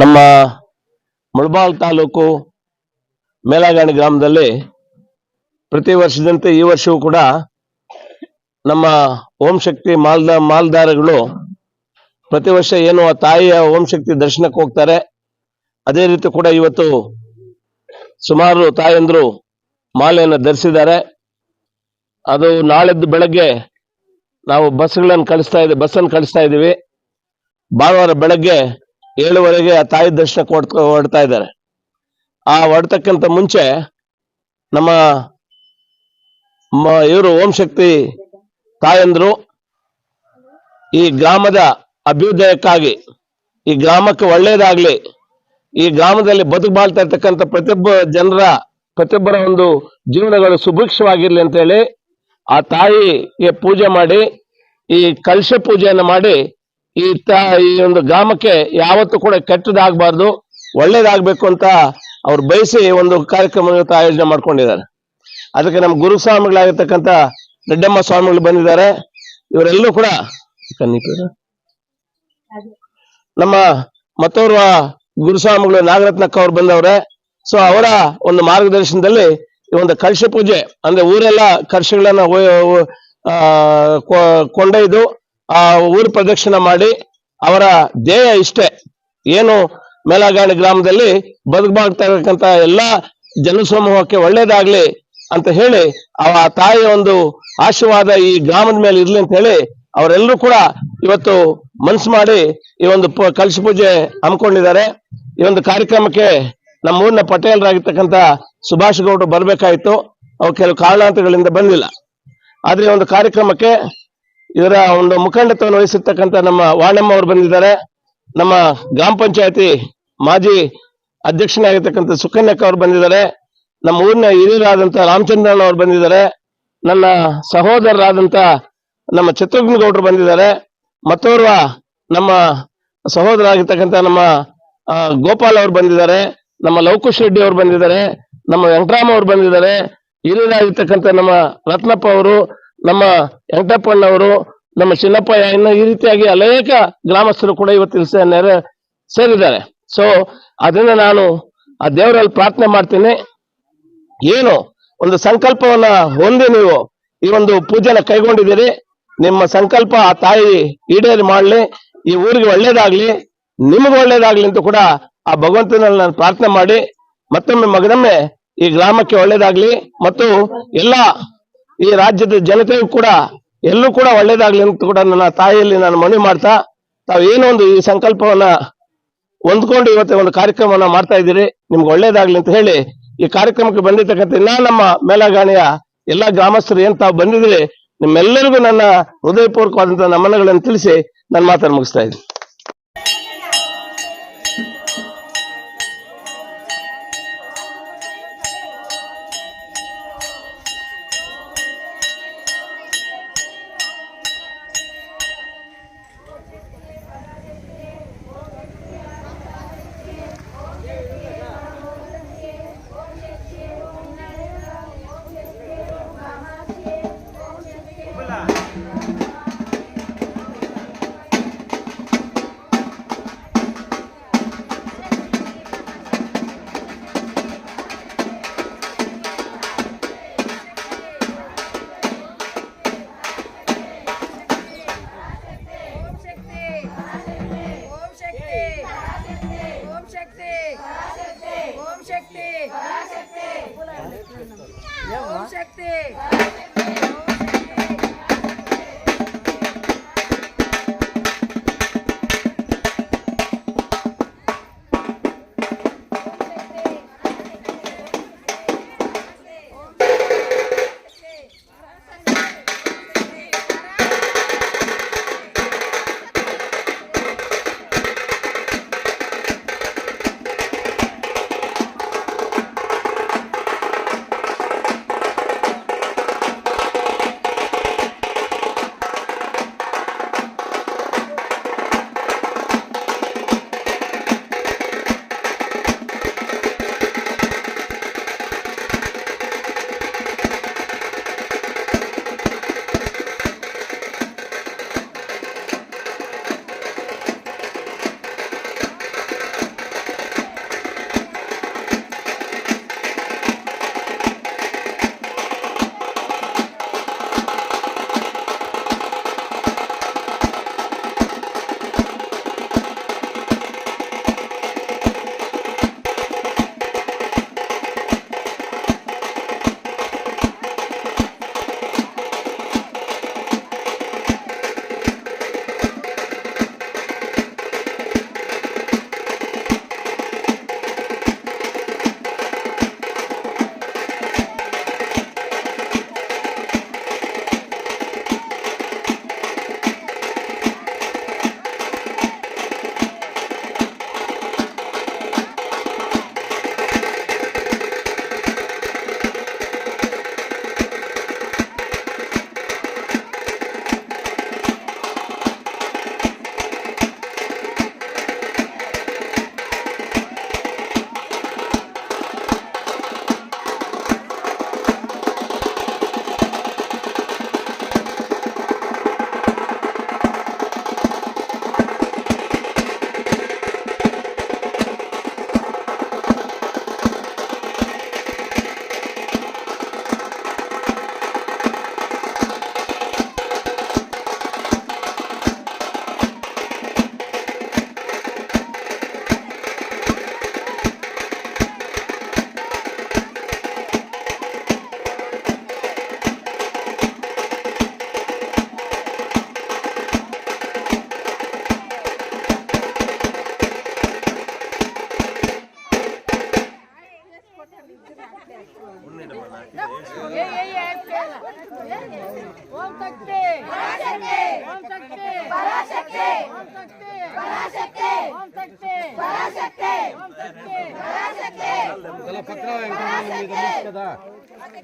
ನಮ್ಮ ಮುಳಬಾಲ್ ತಾಲೂಕು ಮೇಲಾಗಾಣಿ ಗ್ರಾಮದಲ್ಲಿ ಪ್ರತಿ ವರ್ಷದಂತೆ ಈ ವರ್ಷವೂ ಕೂಡ ನಮ್ಮ ಓಂ ಶಕ್ತಿ ಮಾಲ್ದ ಮಾಲ್ದಾರಗಳು ಪ್ರತಿ ವರ್ಷ ಏನು ಆ ತಾಯಿಯ ಓಂ ಶಕ್ತಿ ದರ್ಶನಕ್ಕೆ ಹೋಗ್ತಾರೆ. ಅದೇ ರೀತಿ ಕೂಡ ಇವತ್ತು ಸುಮಾರು ತಾಯಂದ್ರು ಮಾಲೆಯನ್ನು ಧರಿಸಿದ್ದಾರೆ. ಅದು ನಾಳೆದ್ದು ಬೆಳಗ್ಗೆ ನಾವು ಬಸ್ಗಳನ್ನು ಕಳಿಸ್ತಾ ಇದ್ದೀವಿ ಬಸ್ಸನ್ನು ಕಳಿಸ್ತಾ ಇದ್ದೀವಿ. ಭಾನುವಾರ ಬೆಳಗ್ಗೆ ಏಳುವರೆಗೆ ಆ ತಾಯಿ ದರ್ಶನಕ್ಕೆ ಹೊಡ್ ಹೊಡ್ತಾ ಇದ್ದಾರೆ. ಆ ಹೊಡ್ತಕ್ಕಿಂತ ಮುಂಚೆ ನಮ್ಮ ಇವರು ಓಂ ಶಕ್ತಿ ತಾಯಂದ್ರು ಈ ಗ್ರಾಮದ ಅಭ್ಯುದಯಕ್ಕಾಗಿ, ಈ ಗ್ರಾಮಕ್ಕೆ ಒಳ್ಳೇದಾಗ್ಲಿ, ಈ ಗ್ರಾಮದಲ್ಲಿ ಬದುಕು ಬಾಳ್ತಾ ಇರ್ತಕ್ಕಂಥ ಪ್ರತಿಯೊಬ್ಬ ಜನರ, ಪ್ರತಿಯೊಬ್ಬರ ಒಂದು ಜೀವನಗಳು ಸುಭಿಕ್ಷವಾಗಿರ್ಲಿ ಅಂತ ಹೇಳಿ ಆ ತಾಯಿಗೆ ಪೂಜೆ ಮಾಡಿ, ಈ ಕಲಶ ಪೂಜೆಯನ್ನು ಮಾಡಿ ಈ ತ ಈ ಒಂದು ಗ್ರಾಮಕ್ಕೆ ಯಾವತ್ತೂ ಕೂಡ ಕೆಟ್ಟದಾಗಬಾರ್ದು ಒಳ್ಳೇದಾಗಬೇಕು ಅಂತ ಅವ್ರು ಬಯಸಿ ಒಂದು ಕಾರ್ಯಕ್ರಮ ಇವತ್ತು ಆಯೋಜನೆ ಮಾಡ್ಕೊಂಡಿದ್ದಾರೆ. ಅದಕ್ಕೆ ನಮ್ಮ ಗುರುಸ್ವಾಮಿಗಳಾಗಿರ್ತಕ್ಕಂಥ ದೊಡ್ಡಮ್ಮ ಸ್ವಾಮಿಗಳು ಬಂದಿದ್ದಾರೆ. ಇವರೆಲ್ಲೂ ಕೂಡ? ನಮ್ಮ ಮತ್ತೋರ್ವ ಗುರುಸ್ವಾಮಿಗಳು ನಾಗರತ್ನಕ್ಕ ಅವ್ರು ಬಂದವ್ರೆ. ಸೊ ಅವರ ಒಂದು ಮಾರ್ಗದರ್ಶನದಲ್ಲಿ ಈ ಒಂದು ಕಲಶ ಪೂಜೆ ಅಂದ್ರೆ ಊರೆಲ್ಲ ಕಲಶಗಳನ್ನ ಆ, ಕೊ- ಕೊಂಡೊಯ್ದು ಆ ಊರು ಪ್ರದಕ್ಷಿಣೆ ಮಾಡಿ ಅವರ ಧ್ಯೇಯ ಇಷ್ಟೇ. ಏನು ಮೇಲಾಗಾಣಿ ಗ್ರಾಮದಲ್ಲಿ ಬದುಕಬಾಗ್ತಾ ಇರತಕ್ಕಂತ ಎಲ್ಲಾ ಜನಸಮೂಹಕ್ಕೆ ಒಳ್ಳೇದಾಗ್ಲಿ ಅಂತ ಹೇಳಿ ಆ ತಾಯಿಯ ಒಂದು ಆಶೀರ್ವಾದ ಈ ಗ್ರಾಮದ ಮೇಲೆ ಇರ್ಲಿ ಅಂತ ಹೇಳಿ ಅವರೆಲ್ಲರೂ ಕೂಡ ಇವತ್ತು ಮನ್ಸು ಮಾಡಿ ಈ ಒಂದು ಕಲಶ ಪೂಜೆ ಹಮ್ಮಿಕೊಂಡಿದ್ದಾರೆ. ಈ ಒಂದು ಕಾರ್ಯಕ್ರಮಕ್ಕೆ ನಮ್ಮ ಊರಿನ ಪಟೇಲರಾಗಿರ್ತಕ್ಕಂಥ ಸುಭಾಷ್ ಗೌಡ್ರು ಬರ್ಬೇಕಾಯ್ತು. ಅವ್ರು ಕೆಲವು ಕಾರಣಾಂತರಗಳಿಂದ ಬಂದಿಲ್ಲ. ಆದ್ರೆ ಒಂದು ಕಾರ್ಯಕ್ರಮಕ್ಕೆ ಇದರ ಒಂದು ಮುಖಂಡತ್ವವನ್ನು ವಹಿಸಿರ್ತಕ್ಕಂಥ ನಮ್ಮ ವಾಣಮ್ಮ ಅವರು ಬಂದಿದ್ದಾರೆ. ನಮ್ಮ ಗ್ರಾಮ ಪಂಚಾಯತಿ ಮಾಜಿ ಅಧ್ಯಕ್ಷನಾಗಿರ್ತಕ್ಕಂಥ ಸುಕನ್ಯಕ್ಕ ಅವರು ಬಂದಿದ್ದಾರೆ. ನಮ್ಮ ಊರಿನ ಹಿರಿಯರಾದಂಥ ರಾಮಚಂದ್ರಣ್ಣ ಅವರು ಬಂದಿದ್ದಾರೆ. ನನ್ನ ಸಹೋದರರಾದಂತ ನಮ್ಮ ಗೌಡರು ಬಂದಿದ್ದಾರೆ. ಮತ್ತೋರ್ವ ನಮ್ಮ ಸಹೋದರ ನಮ್ಮ ಗೋಪಾಲ್ ಅವರು ಬಂದಿದ್ದಾರೆ. ನಮ್ಮ ಲವಕುಶ್ ರೆಡ್ಡಿ ಅವರು ಬಂದಿದ್ದಾರೆ. ನಮ್ಮ ವೆಂಕಟರಾಮ್ ಅವರು ಬಂದಿದ್ದಾರೆ. ಹಿರಿಯರಾಗಿರ್ತಕ್ಕಂಥ ನಮ್ಮ ರತ್ನಪ್ಪ ಅವರು, ನಮ್ಮ ವೆಂಕಟಪ್ಪಣ್ಣವರು ನಮ್ಮ ಚಿನ್ನಪ್ಪ ಇನ್ನು ಈ ರೀತಿಯಾಗಿ ಅನೇಕ ಗ್ರಾಮಸ್ಥರು ಕೂಡ ಇವತ್ತಿನ ನೆರೆ ಸೇರಿದ್ದಾರೆ. ಸೊ ಅದನ್ನ ನಾನು ಆ ದೇವರಲ್ಲಿ ಪ್ರಾರ್ಥನೆ ಮಾಡ್ತೀನಿ. ಏನು ಒಂದು ಸಂಕಲ್ಪವನ್ನ ಹೊಂದಿ ನೀವು ಈ ಒಂದು ಪೂಜೆನ ಕೈಗೊಂಡಿದ್ದೀರಿ, ನಿಮ್ಮ ಸಂಕಲ್ಪ ಆ ತಾಯಿ ಈಡೇರಿ ಮಾಡ್ಲಿ, ಈ ಊರಿಗೆ ಒಳ್ಳೇದಾಗ್ಲಿ, ನಿಮಗೆ ಒಳ್ಳೇದಾಗ್ಲಿ ಅಂತ ಕೂಡ ಆ ಭಗವಂತನಲ್ಲಿ ನಾನು ಪ್ರಾರ್ಥನೆ ಮಾಡಿ, ಮತ್ತೊಮ್ಮೆ ಮಗನೊಮ್ಮೆ ಈ ಗ್ರಾಮಕ್ಕೆ ಒಳ್ಳೇದಾಗ್ಲಿ, ಮತ್ತು ಎಲ್ಲ ಈ ರಾಜ್ಯದ ಜನತೆಗೂ ಕೂಡ ಎಲ್ಲೂ ಕೂಡ ಒಳ್ಳೇದಾಗ್ಲಿ ಅಂತ ಕೂಡ ನನ್ನ ತಾಯಿಯಲ್ಲಿ ನಾನು ಮನವಿ ಮಾಡ್ತಾ, ತಾವು ಏನೋ ಒಂದು ಈ ಸಂಕಲ್ಪವನ್ನ ಹೊಂದ್ಕೊಂಡು ಇವತ್ತು ಒಂದು ಕಾರ್ಯಕ್ರಮವನ್ನ ಮಾಡ್ತಾ ಇದ್ದೀರಿ. ನಿಮ್ಗೆ ಒಳ್ಳೇದಾಗ್ಲಿ ಅಂತ ಹೇಳಿ ಈ ಕಾರ್ಯಕ್ರಮಕ್ಕೆ ಬಂದಿರ್ತಕ್ಕಂಥ ಇನ್ನ ನಮ್ಮ ಮೇಲಗಾಣಿಯ ಎಲ್ಲಾ ಗ್ರಾಮಸ್ಥರು ಏನ್ ತಾವು ಬಂದಿದ್ದೀರಿ, ನಿಮ್ಮೆಲ್ಲರಿಗೂ ನನ್ನ ಹೃದಯಪೂರ್ವಕವಾದಂತಹ ನಮನಗಳನ್ನು ತಿಳಿಸಿ ನನ್ನ ಮಾತನ್ನು ಮುಗಿಸ್ತಾ ಇದ್ದೀನಿ.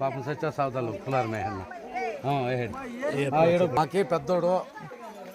పాపం సత్య సావదాలు కులార్ మేహన్న ఏడు మాకే పెద్దోడు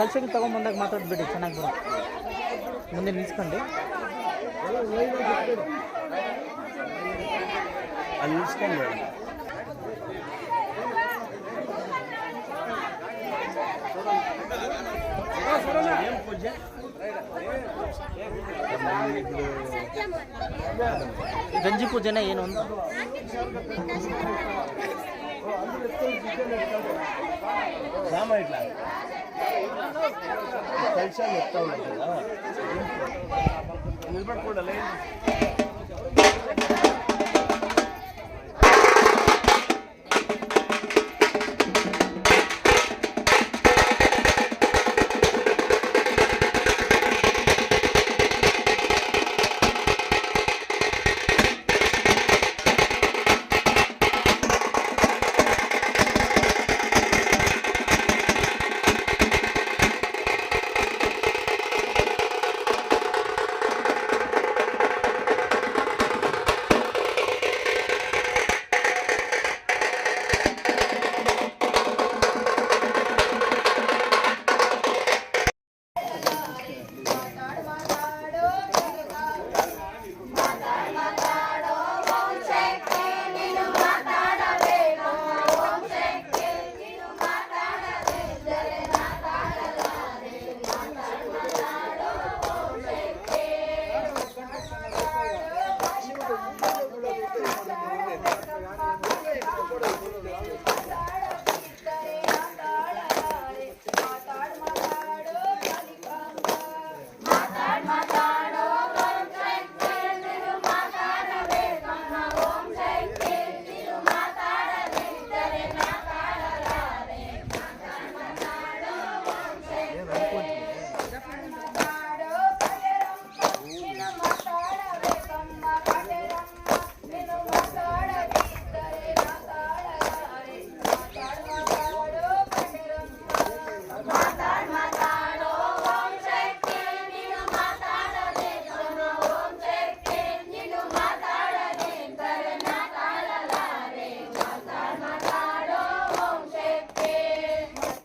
ಕಲ್ಸಿಂಗ್ ತಗೊಂಡ್ಬಂದಾಗ ಮಾತಾಡ್ಬಿಡಿ ಚೆನ್ನಾಗಿ ಬರುತ್ತೆ. ಮುಂದೆ ನಿಲ್ಸ್ಕೊಂಡು. ಅಲ್ಲಿ ನಿಲ್ಸ್ಕೊಂಡು ಗಂಜಿ ಪೂಜೆನ ಏನು ಒಂದು ರಾಮ ಇಟ್ಲ కలిసి చెప్తా ఉన్నారు కదా. నిలబడకూడదు